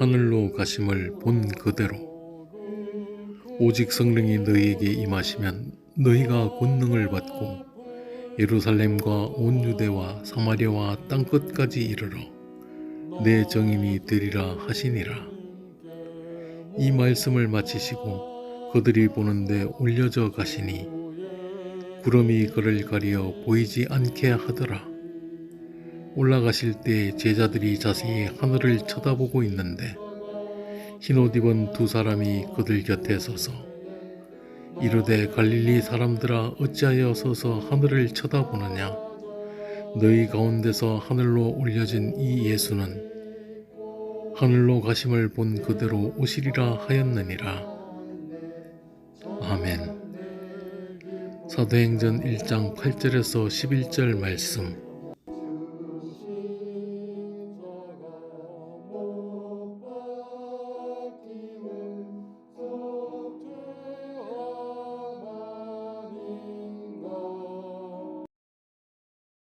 하늘로 가심을 본 그대로. 오직 성령이 너희에게 임하시면 너희가 권능을 받고 예루살렘과 온 유대와 사마리아와 땅 끝까지 이르러 내 정인이 되리라 하시니라. 이 말씀을 마치시고 그들이 보는데 올려져 가시니 구름이 그를 가리어 보이지 않게 하더라 올라가실 때 제자들이 자세히 하늘을 쳐다보고 있는데 흰옷 입은 두 사람이 그들 곁에 서서 이르되 갈릴리 사람들아 어찌하여 서서 하늘을 쳐다보느냐? 너희 가운데서 하늘로 올려진 이 예수는 하늘로 가심을 본 그대로 오시리라 하였느니라. 아멘. 사도행전 1장 8절에서 11절 말씀